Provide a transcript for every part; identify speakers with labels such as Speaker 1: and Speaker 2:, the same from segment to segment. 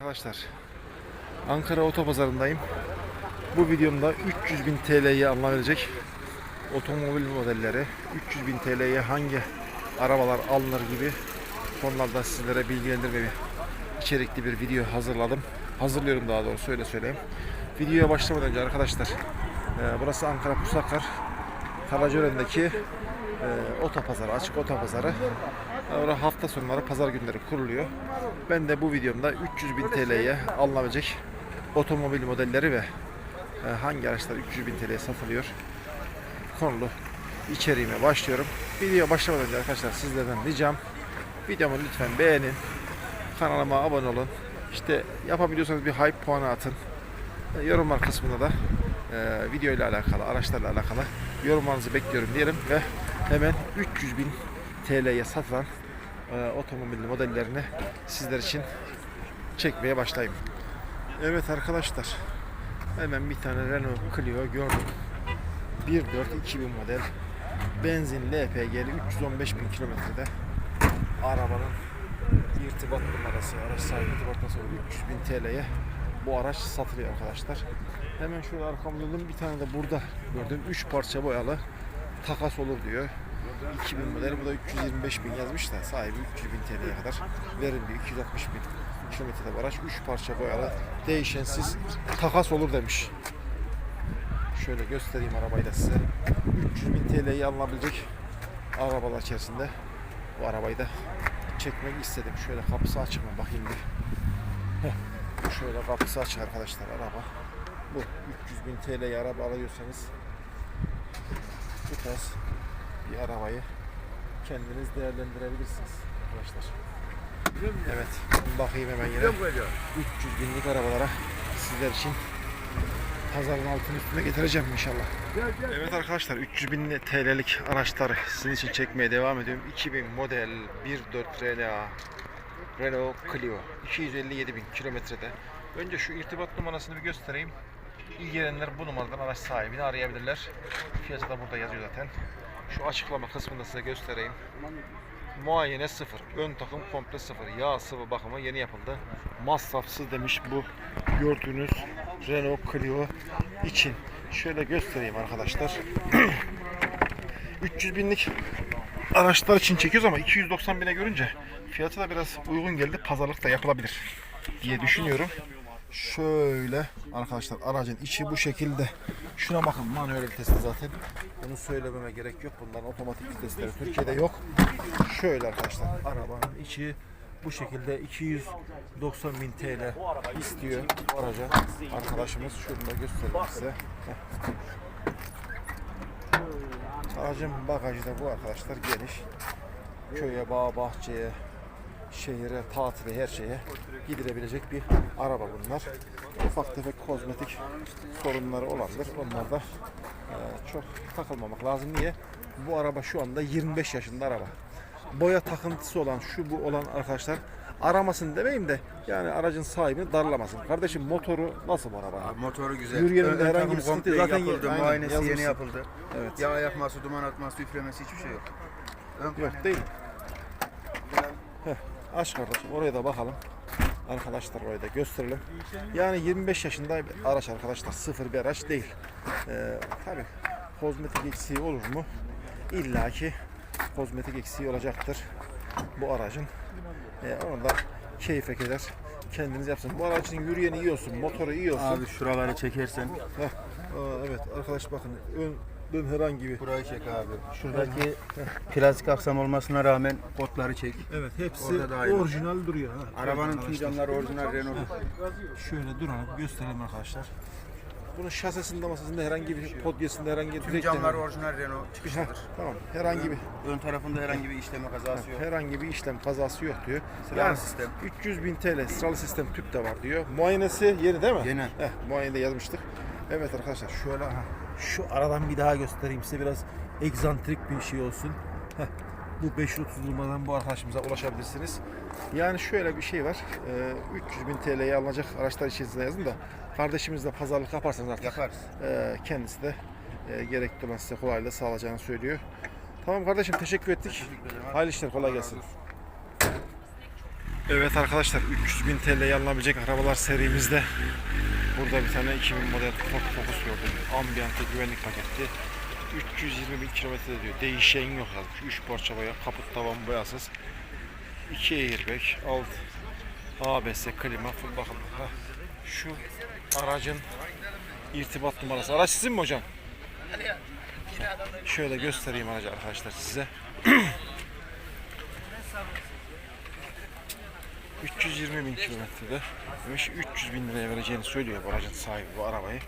Speaker 1: Arkadaşlar Ankara Otopazarı'ndayım. Bu videomda 300 bin TL'ye alınabilecek otomobil modelleri, 300 bin TL'ye hangi arabalar alınır gibi konularda sizlere bilgilendirme içerikli bir video hazırladım. Hazırlıyorum daha doğrusu öyle söyleyeyim. Videoya başlamadan önce arkadaşlar e, burası Ankara Pusakar Karacaören'deki e, otopazarı, açık otopazarı. Orada hafta sonları pazar günleri kuruluyor. Ben de bu videomda 300 bin TL'ye alınabilecek otomobil modelleri ve e, hangi araçlar 300 bin TL'ye satılıyor konulu içeriğime başlıyorum. Video başlamadan önce arkadaşlar sizlerden ricam videomu lütfen beğenin. Kanalıma abone olun. İşte yapabiliyorsanız bir hype puanı atın. E, Yorumlar kısmında da e, video ile alakalı, araçlarla alakalı yorumlarınızı bekliyorum diyelim ve hemen 300 bin TL'ye satılan e, otomobil modellerini sizler için çekmeye başlayayım. Evet arkadaşlar hemen bir tane Renault Clio gördüm. 1.4 2000 model benzin LPG'li 315 bin kilometrede arabanın irtibat numarası, araç sahibi irtibat numarası 300 bin TL'ye bu araç satılıyor arkadaşlar. Hemen şöyle arkamda bir tane de burada gördüm 3 parça boyalı takas olur diyor. 2000 model bu da 325 bin yazmış da sahibi 300 bin TL'ye kadar verin diyor 260 bin kilometrede araç 3 parça boyalı değişensiz takas olur demiş. Şöyle göstereyim arabayı da size. 300 bin TL'ye alınabilecek arabalar içerisinde bu arabayı da çekmek istedim. Şöyle kapısı açık mı bakayım bir. Heh. Şöyle kapısı açık arkadaşlar araba. Bu 300 bin TL'ye araba alıyorsanız bu tarz bir arabayı kendiniz değerlendirebilirsiniz arkadaşlar. Evet. Bakayım hemen yine 300 binlik arabalara sizler için pazarın altını üstüne getireceğim inşallah. Evet arkadaşlar 300 bin TL'lik araçları sizin için çekmeye devam ediyorum. 2000 model 1.4 RLA Renault Clio 257 bin kilometrede. Önce şu irtibat numarasını bir göstereyim. İlgilenenler bu numaradan araç sahibini arayabilirler. Fiyatı da burada yazıyor zaten. Şu açıklama kısmında size göstereyim. Muayene sıfır. Ön takım komple sıfır. Yağ sıvı bakımı yeni yapıldı. Masrafsız demiş bu gördüğünüz Renault Clio için. Şöyle göstereyim arkadaşlar. 300 binlik araçlar için çekiyoruz ama 290 bine görünce fiyatı da biraz uygun geldi. Pazarlık da yapılabilir diye düşünüyorum. Şöyle arkadaşlar aracın içi bu şekilde. Şuna bakın manuel vitesli zaten. Bunu söylememe gerek yok. Bunların otomatik vitesleri Türkiye'de yok. Şöyle arkadaşlar arabanın içi bu şekilde 290 bin TL istiyor araca. Arkadaşımız şunu da göstereyim size. Aracın bagajı da bu arkadaşlar geniş. Köye, bağa, bahçeye, şehire, tatile, her şeye gidilebilecek bir araba bunlar. Ufak tefek kozmetik sorunları olabilir. Onlar da e, çok takılmamak lazım. Niye? Bu araba şu anda 25 yaşında araba. Boya takıntısı olan, şu bu olan arkadaşlar aramasın demeyeyim de yani aracın sahibini darlamasın. Kardeşim motoru nasıl bu araba?
Speaker 2: Abi motoru güzel.
Speaker 1: Yürüyenin de
Speaker 2: Ön
Speaker 1: herhangi bir sıkıntı zaten
Speaker 2: yapıldı.
Speaker 1: aynen,
Speaker 2: Muayenesi
Speaker 1: yazmışsın.
Speaker 2: yeni yapıldı.
Speaker 1: Evet.
Speaker 2: Yağ yakması, duman atması, üflemesi hiçbir şey yok. Ön
Speaker 1: Yok değil. Heh, aç kardeşim oraya da bakalım. Arkadaşlar orayı da gösterelim. Yani 25 yaşında bir araç arkadaşlar. Sıfır bir araç değil. Ee, tabii kozmetik eksiği olur mu? İlla ki kozmetik eksiği olacaktır bu aracın. Ee, onu da keyfe keder kendiniz yapsın. Bu aracın yürüyeni iyi olsun, motoru iyi olsun.
Speaker 2: Abi şuraları çekersen
Speaker 1: Heh, aa, evet arkadaş bakın ön, ön herhangi bir
Speaker 2: burayı çek abi. Şuradaki plastik aksam olmasına rağmen kotları çek.
Speaker 1: Evet hepsi
Speaker 2: Orada da aynı.
Speaker 1: orijinal duruyor. Ha.
Speaker 2: Arabanın tüm camları orijinal Renault.
Speaker 1: Şöyle duralım gösterelim arkadaşlar. Bunun şasisinde masasında herhangi bir podyesinde herhangi bir
Speaker 2: Tüm camlar orijinal Renault çıkışlıdır.
Speaker 1: tamam herhangi bir
Speaker 2: Ön tarafında herhangi bir işleme kazası yok.
Speaker 1: herhangi bir işlem kazası yok diyor.
Speaker 2: Sıralı
Speaker 1: Yani
Speaker 2: sistem.
Speaker 1: 300 bin TL sıralı sistem tüp de var diyor. Muayenesi yeni değil mi?
Speaker 2: Yeni.
Speaker 1: Heh, muayenede yazmıştık. Evet arkadaşlar şöyle aha, şu aradan bir daha göstereyim size biraz egzantrik bir şey olsun. Heh, bu 530 numaradan bu arkadaşımıza ulaşabilirsiniz. Yani şöyle bir şey var. Ee, 300 bin TL'ye alınacak araçlar içerisinde yazın da kardeşimizle pazarlık yaparsanız artık
Speaker 2: Yaparız.
Speaker 1: e, kendisi de e, gerekli olan size kolaylığı sağlayacağını söylüyor. Tamam kardeşim teşekkür ettik. Hayırlı işler kolay gelsin. Evet arkadaşlar 300 bin TL'ye alınabilecek arabalar serimizde burada bir tane 2000 model Ford Gördüm. Ambiente güvenlik paketi 320 bin kilometre diyor. Değişen yok yazmış. 3 parça boya, kaput tavan boyasız. 2 airbag, alt ABS, klima, full bakım. Ha, Şu aracın irtibat numarası. Araç sizin mi hocam? Şöyle göstereyim aracı arkadaşlar size. 320 bin kilometrede demiş 300 bin liraya vereceğini söylüyor bu aracın sahibi bu arabayı.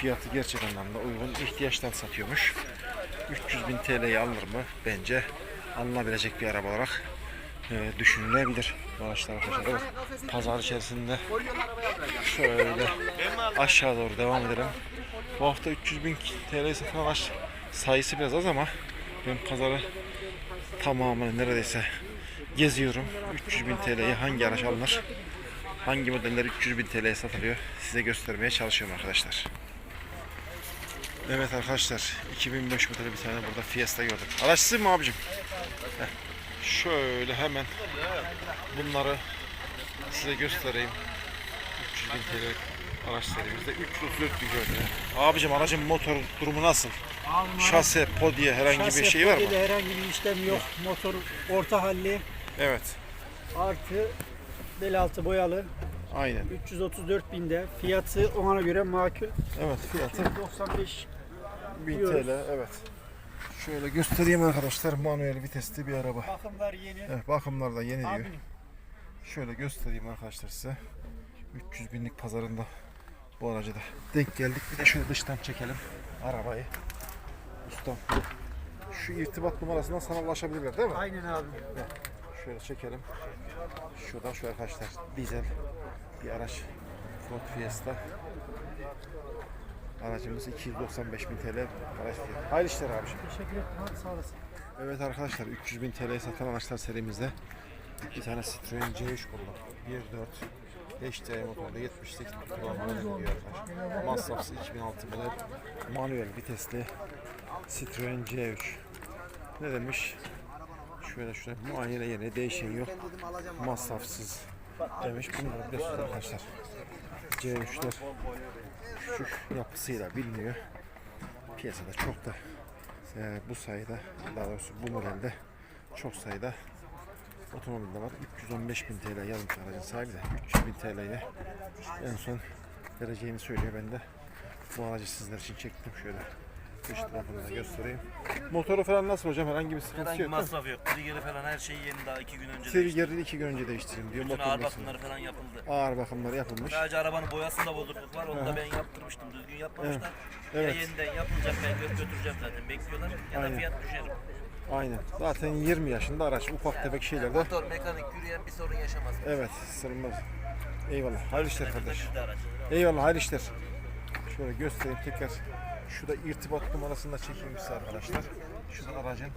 Speaker 1: Fiyatı gerçek anlamda uygun ihtiyaçtan satıyormuş. 300 bin TL'ye alınır mı? Bence alınabilecek bir araba olarak e, düşünülebilir. Bu araçlar arkadaşlar. Evet, pazar içerisinde şöyle aşağı doğru devam edelim. Bu hafta 300 bin TL satan araç sayısı biraz az ama ben pazarı tamamını neredeyse geziyorum. 300 bin TL'ye hangi araç alınır? Hangi modeller 300 bin TL'ye satılıyor? Size göstermeye çalışıyorum arkadaşlar. Evet arkadaşlar 2005 modeli bir tane burada Fiesta gördüm. Araç sizin mi abicim? Heh. Şöyle hemen bunları size göstereyim. 300 bin TL araç serimizde 334 bin gördüm. Abicim aracın motor durumu nasıl? Şase, podye herhangi bir şey var mı?
Speaker 3: Şase herhangi bir işlem yok. Motor orta halli
Speaker 1: Evet.
Speaker 3: artı bel altı boyalı.
Speaker 1: Aynen.
Speaker 3: 334 binde. Fiyatı ona göre makul.
Speaker 1: Evet fiyatı
Speaker 3: 95
Speaker 1: 1000
Speaker 3: Diyoruz.
Speaker 1: TL evet. Şöyle göstereyim arkadaşlar manuel vitesli bir araba.
Speaker 3: bakımlar yeni.
Speaker 1: Evet bakımlar da yeni diyor.
Speaker 3: Abi
Speaker 1: Şöyle göstereyim arkadaşlar size. 300 binlik pazarında bu araca da denk geldik. Bir de şöyle dıştan çekelim arabayı. Ustam şu irtibat numarasından sana ulaşabilirler değil mi?
Speaker 3: aynen abi.
Speaker 1: Şöyle çekelim. Şuradan şu arkadaşlar dizel bir araç. Ford Fiesta. Aracımız 295 bin TL araç fiyatı. Hayırlı işler abiciğim.
Speaker 3: Teşekkür ederim. Abi sağ olasın.
Speaker 1: Evet arkadaşlar 300 bin TL'ye satan araçlar serimizde bir tane Citroen C3 buldum. 1.4 HDI motorlu 78 kullanmalı gidiyor arkadaşlar. Masrafsız 2006 model manuel vitesli Citroen C3. Ne demiş? Şöyle şöyle muayene yerine değişen yok. Masrafsız demiş. Bunları biliyorsunuz arkadaşlar. C3'ler şu yapısıyla biliniyor. Piyasada çok da ee, bu sayıda daha doğrusu bu modelde çok sayıda otomobilde var. 315 bin TL yazmış aracın sahibi de 300 bin TL'ye en son vereceğini söylüyor. Ben de bu aracı sizler için çektim şöyle. Dış tarafını da göstereyim. Motoru falan nasıl hocam? Herhangi bir sıkıntısı
Speaker 4: Herhangi
Speaker 1: yok değil mi?
Speaker 4: masraf yok. Trigger'i falan her şeyi yeni daha iki gün önce
Speaker 1: Seri
Speaker 4: değişti.
Speaker 1: geri iki gün önce değiştirdim diyor.
Speaker 4: Bütün
Speaker 1: Motor
Speaker 4: ağır bakımları falan yapıldı.
Speaker 1: Ağır bakımları yapılmış.
Speaker 4: Sadece arabanın boyasında bozukluk var. Onu da ben yaptırmıştım. Düzgün yapmamışlar.
Speaker 1: Evet.
Speaker 4: Ya yeniden yapılacak ben gö- götüreceğim zaten. Bekliyorlar. Ya da
Speaker 1: Aynen.
Speaker 4: fiyat düşerim.
Speaker 1: Aynen. Zaten 20 yaşında araç. Ufak tefek şeylerde.
Speaker 4: Motor, mekanik, yürüyen bir sorun yaşamaz.
Speaker 1: Evet. Sırılmaz. Eyvallah. Hayırlı işler kardeş.
Speaker 4: Bizde araç.
Speaker 1: Eyvallah hayırlı işler. Şöyle göstereyim tekrar. Şurada irtibat numarasını da size arkadaşlar. Şurada aracın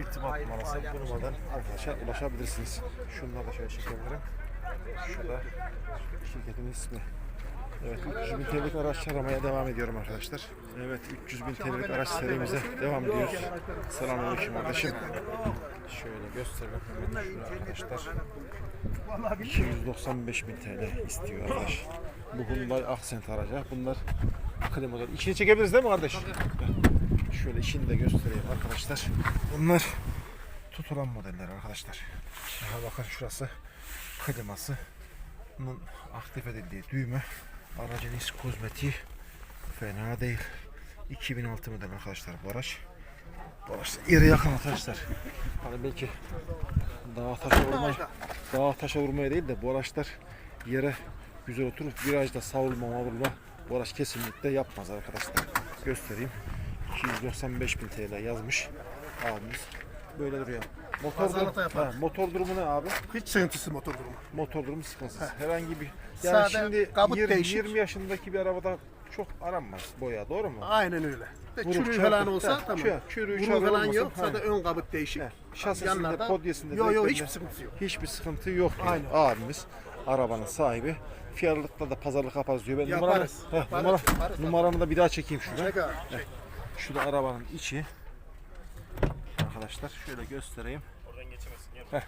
Speaker 1: irtibat numarası. Bu numaradan arkadaşlar ulaşabilirsiniz. Şunları da şöyle çekebilirim. Şurada şirketin ismi. Evet 300 bin TL'lik araç aramaya devam ediyorum arkadaşlar. Evet 300 bin TL'lik araç serimize devam ediyoruz. Selamünaleyküm kardeşim. Şöyle gösterelim şunu arkadaşlar. 295 bin TL istiyor arkadaş. Bu Hyundai Accent aracı. Bunlar klimalar. İçini çekebiliriz değil mi kardeş? Şöyle içini de göstereyim arkadaşlar. Bunlar tutulan modeller arkadaşlar. Şuna bakın şurası kliması. Bunun aktif edildiği düğme. Aracın iç kozmetiği fena değil. 2006 model arkadaşlar bu araç. Bu araç yere yakın arkadaşlar. Hani belki dağa taşa vurmaya, dağa taşa vurmaya değil de bu araçlar yere güzel oturup virajda savrulma mavrulma bu araç kesinlikle yapmaz arkadaşlar. Göstereyim. 295 bin TL yazmış abimiz. Böyle duruyor. Motor, durum, ha, motor durumu ne abi?
Speaker 5: Hiç sıkıntısı motor durumu.
Speaker 1: Motor durumu sıkıntısız. Herhangi bir yani
Speaker 5: Sade
Speaker 1: şimdi
Speaker 5: kabut
Speaker 1: 20,
Speaker 5: değişik.
Speaker 1: 20 yaşındaki bir arabada çok aranmaz boya doğru mu?
Speaker 5: Aynen öyle. Ve
Speaker 1: Vurup
Speaker 5: çürüğü falan olsa
Speaker 1: Heh,
Speaker 5: tamam.
Speaker 1: çürü- çürüğü çarpı
Speaker 5: falan
Speaker 1: olmasa,
Speaker 5: yok.
Speaker 1: he.
Speaker 5: Sadece ön kabut değişik.
Speaker 1: Heh, Şasisinde,
Speaker 5: Yanlarda-
Speaker 1: podyesinde,
Speaker 5: Yok yok
Speaker 1: direklerinde
Speaker 5: hiçbir sıkıntısı yok.
Speaker 1: hiçbir sıkıntı yok. diyor.
Speaker 5: Aynen.
Speaker 1: Abimiz arabanın sahibi. Fiyarlıkta da pazarlık yaparız diyor. Ben
Speaker 5: Yaparız,
Speaker 1: numaramı, heh,
Speaker 5: yaparız,
Speaker 1: numara,
Speaker 5: yaparız.
Speaker 1: numaramı da bir daha çekeyim şuradan.
Speaker 5: Çek abi.
Speaker 1: Şu da arabanın içi. Arkadaşlar şöyle göstereyim. Heh.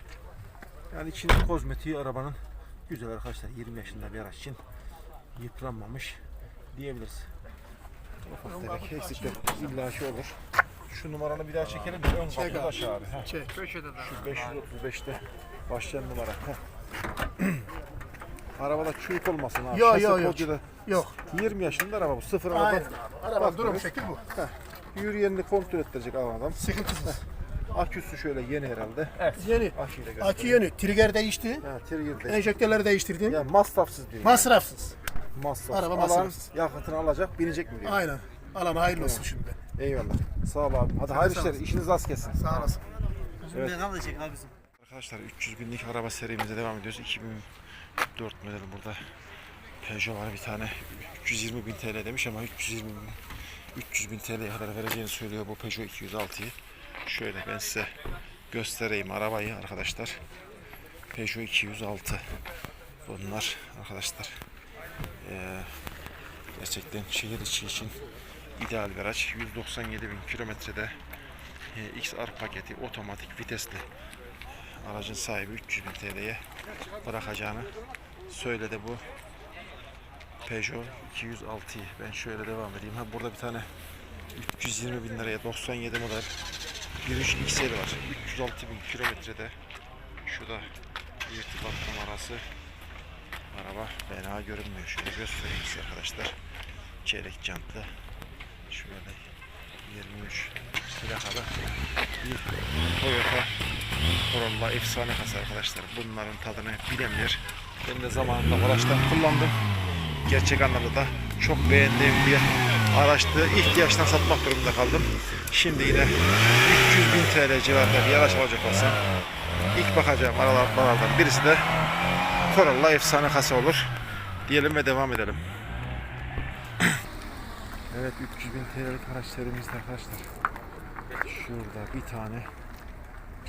Speaker 1: Yani içinin kozmetiği arabanın güzel arkadaşlar. 20 yaşında bir araç için yıpranmamış diyebiliriz. Ufak tefek eksikler illaki olur. Şu numaranı bir daha çekelim mi? Ön
Speaker 5: Çek
Speaker 1: kapı
Speaker 5: abi.
Speaker 1: aşağı abi. Heh.
Speaker 5: Çek.
Speaker 1: Şu 535'te başlayan numara. Heh. Arabada çürük olmasın abi.
Speaker 5: Yok,
Speaker 1: Şasi
Speaker 5: yok, yok.
Speaker 1: kodu da
Speaker 5: Yok.
Speaker 1: 20 yaşında araba bu. Sıfır araba.
Speaker 5: Aynen. Araba
Speaker 1: Bak,
Speaker 5: durum
Speaker 1: evet.
Speaker 5: şekil bu.
Speaker 1: Yürüyenini kontrol ettirecek adam.
Speaker 5: Sıkıntısız.
Speaker 1: Aküsü şöyle yeni herhalde.
Speaker 5: Yeni.
Speaker 1: Aküyle göster.
Speaker 5: Akü yeni. Trigger değişti.
Speaker 1: Ha, trigger de.
Speaker 5: Enjektörleri değiştirdim.
Speaker 1: Ya masrafsız diyor.
Speaker 5: Masrafsız.
Speaker 1: Masrafsız.
Speaker 5: Araba
Speaker 1: Alan
Speaker 5: masrafsız.
Speaker 1: yakıtını alacak, binecek mi diyor.
Speaker 5: Aynen. Alan hayırlı olsun şimdi.
Speaker 1: Eyvallah. Sağ ol abi. Hadi hayırlı
Speaker 5: sağ
Speaker 1: işler.
Speaker 5: olasın.
Speaker 1: İşiniz rast gelsin.
Speaker 5: Sağ olasın.
Speaker 1: Evet.
Speaker 4: Ben alacak abi bizim.
Speaker 1: Arkadaşlar 300 binlik araba serimize devam ediyoruz. 2004 model burada Peugeot var bir tane 320 bin TL demiş ama 320 bin 300 bin TL'ye kadar vereceğini söylüyor bu Peugeot 206'yı. Şöyle ben size göstereyim arabayı arkadaşlar. Peugeot 206 bunlar arkadaşlar. Ee, gerçekten şehir içi için ideal araç. 197 bin kilometrede e, XR paketi otomatik vitesli aracın sahibi 300 bin TL'ye bırakacağını söyledi bu Peugeot 206'yı. Ben şöyle devam edeyim. Ha burada bir tane 320 bin liraya 97 model 1.3 XL var. 306 bin kilometrede. Şurada irtibat numarası. Araba fena görünmüyor. Şöyle göstereyim size arkadaşlar. Çeyrek jantlı. Şöyle 23 plakalı bir Toyota Corolla efsane kasa arkadaşlar. Bunların tadını bilenler. Ben de zamanında araçtan kullandım. Gerçek anlamda da çok beğendiğim bir araçtı. İhtiyaçtan satmak durumunda kaldım. Şimdi yine 300 bin TL civarında bir araç alacak olsam ilk bakacağım aralardan birisi de Corolla efsane kasa olur. Diyelim ve devam edelim. Evet 300 bin TL'lik araç serimizde arkadaşlar. Şurada bir tane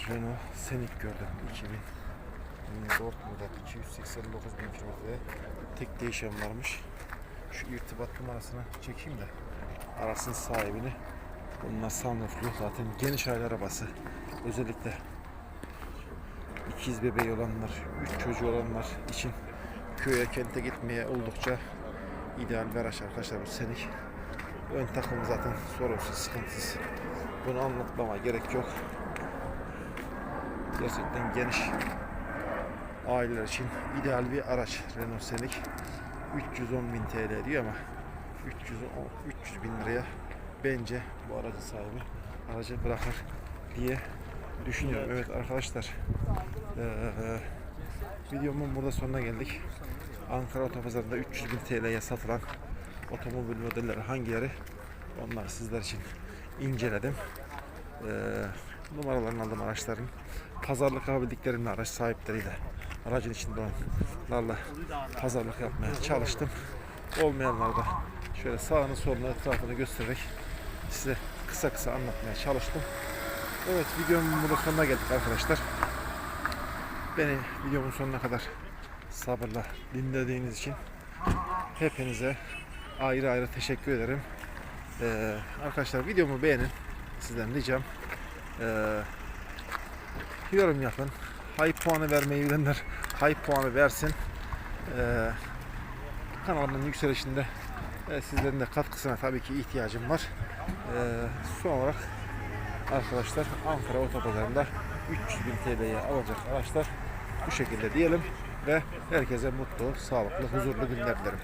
Speaker 1: Renault Scenic gördüm 2004 model 289 bin kilometre tek değişen varmış. Şu irtibat numarasını çekeyim de arasın sahibini. Bunlar sunrooflu zaten geniş aile arabası. Özellikle ikiz bebeği olanlar, üç çocuğu olanlar için köye kente gitmeye oldukça ideal bir araç arkadaşlar bu Scenic. Ön takım zaten sorunsuz, sıkıntısız. Bunu anlatmama gerek yok. Gerçekten geniş aileler için ideal bir araç Renault Scenic. 310 bin TL diyor ama 300, 300 bin liraya bence bu aracın sahibi aracı bırakır diye düşünüyorum. Evet arkadaşlar eee videomun burada sonuna geldik. Ankara Otopazarı'nda 300 bin TL'ye satılan otomobil modelleri hangileri onlar sizler için inceledim. Ee, numaralarını aldım araçların. Pazarlık yapabildiklerimle araç sahipleriyle aracın içinde olanlarla pazarlık yapmaya çalıştım. Olmayanlar da şöyle sağını solunu etrafını göstererek size kısa kısa anlatmaya çalıştım. Evet videomun burada sonuna geldik arkadaşlar. Beni videomun sonuna kadar sabırla dinlediğiniz için hepinize ayrı ayrı teşekkür ederim. Ee, arkadaşlar videomu beğenin. Sizden ricam. Ee, yorum yapın. Hype puanı vermeyi bilenler hype puanı versin. Ee, kanalımın yükselişinde e, sizlerin de katkısına tabii ki ihtiyacım var. Ee, son olarak arkadaşlar Ankara Otopazarı'nda 300 bin TL'ye alacak araçlar bu şekilde diyelim ve herkese mutlu, sağlıklı, huzurlu günler dilerim.